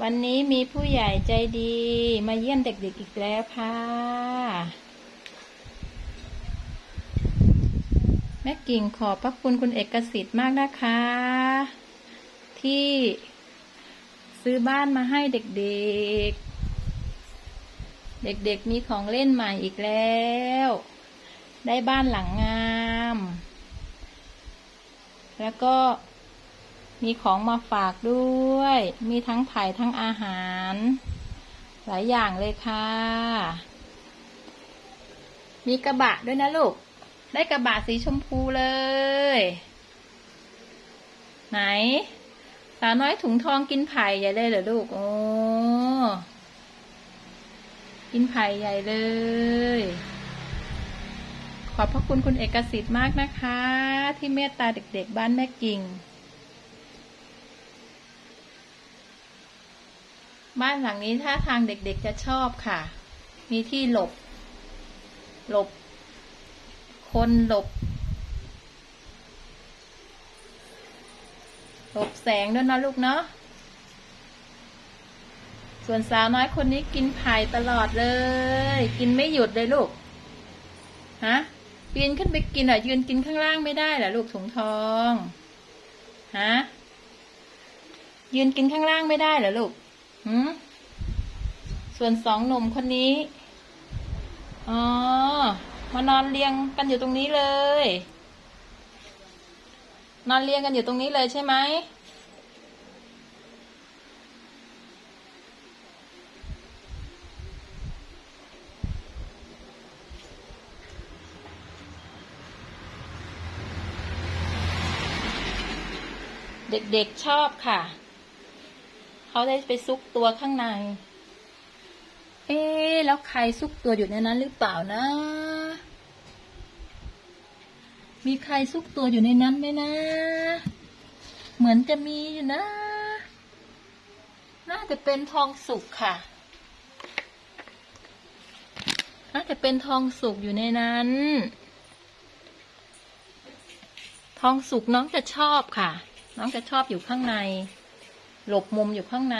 วันนี้มีผู้ใหญ่ใจดีมาเยี่ยมเด็กๆอีกแล้วค่ะ แม่กิ่งขอบพระคุณคุณเอกสิทธิ์มากนะคะ ที่ซื้อบ้านมาให้เด็กๆ เด็กๆมีของเล่นใหม่อีกแล้ว ได้บ้านหลังงาม แล้วก็ มีของมาฝากด้วย มีทั้งไผ่ทั้งอาหาร หลายอย่างเลยค่ะ มีกระบะด้วยนะลูก ได้กระบะสีชมพูเลย ไหนสาวน้อยถุงทองกินไผ่ใหญ่เลยเหรอลูก โอ้ กินไผ่ใหญ่เลย ขอบพระคุณคุณเอกสิทธิ์มากนะคะ ที่เมตตาเด็กๆบ้านแม่กิ่ง บ้านหลังนี้ท่าทางเด็กๆจะชอบค่ะ มีที่หลบ หลบ คนหลบ หลบแสงด้วยนะลูกเนาะ ส่วนสาวน้อยคนนี้กินไผ่ตลอดเลย กินไม่หยุดเลยลูก ฮะ ปีนขึ้นไปกินอะ ยืนกินข้างล่างไม่ได้เหรอลูกถุงทอง ฮะ ยืนกินข้างล่างไม่ได้เหรอลูก หืมส่วนสองหนุ่มคนนี้ อ๋อ มานอนเรียงกันอยู่ตรงนี้เลย นอนเรียงกันอยู่ตรงนี้เลยใช่ไหมเด็กๆชอบค่ะ เขาได้ไปซุกตัวข้างใน เอ๊ะแล้วใครซุกตัวอยู่ในนั้นหรือเปล่านะ มีใครซุกตัวอยู่ในนั้นไหมนะ เหมือนจะมีอยู่นะ น่าจะเป็นทองสุกค่ะ น่าจะเป็นทองสุกอยู่ในนั้น ทองสุกน้องจะชอบค่ะ น้องจะชอบอยู่ข้างใน หลบมุมอยู่ข้างใน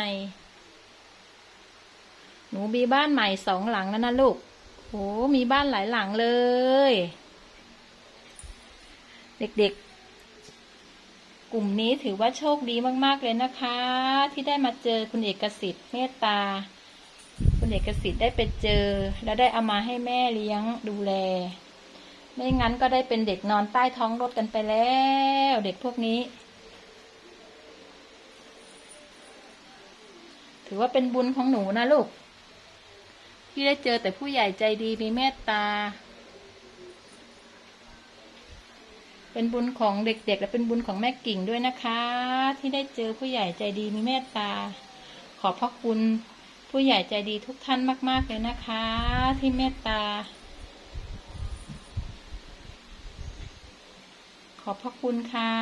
หนูมีบ้านใหม่สองหลังแล้วนะลูกโหมีบ้านหลายหลังเลย เด็กๆ กลุ่มนี้ถือว่าโชคดีมาก ๆ เลยนะคะ ที่ได้มาเจอคุณเอกสิทธิ์เมตตา คุณเอกสิทธิ์ได้ไปเจอ แล้วได้เอามาให้แม่เลี้ยงดูแล ไม่งั้นก็ได้เป็นเด็กนอนใต้ท้องรถกันไปแล้ว เด็กพวกนี้ ถือว่าเป็นบุญของหนูนะลูก ที่ได้เจอแต่ผู้ใหญ่ใจดีมีเมตตา เป็นบุญของเด็กๆ และเป็นบุญของแม่กิ่งด้วยนะคะ ที่ได้เจอผู้ใหญ่ใจดีมีเมตตา ขอบพระคุณผู้ใหญ่ใจดีทุกท่านมาก ๆ เลยนะคะ ที่เมตตา ขอบพระคุณค่ะ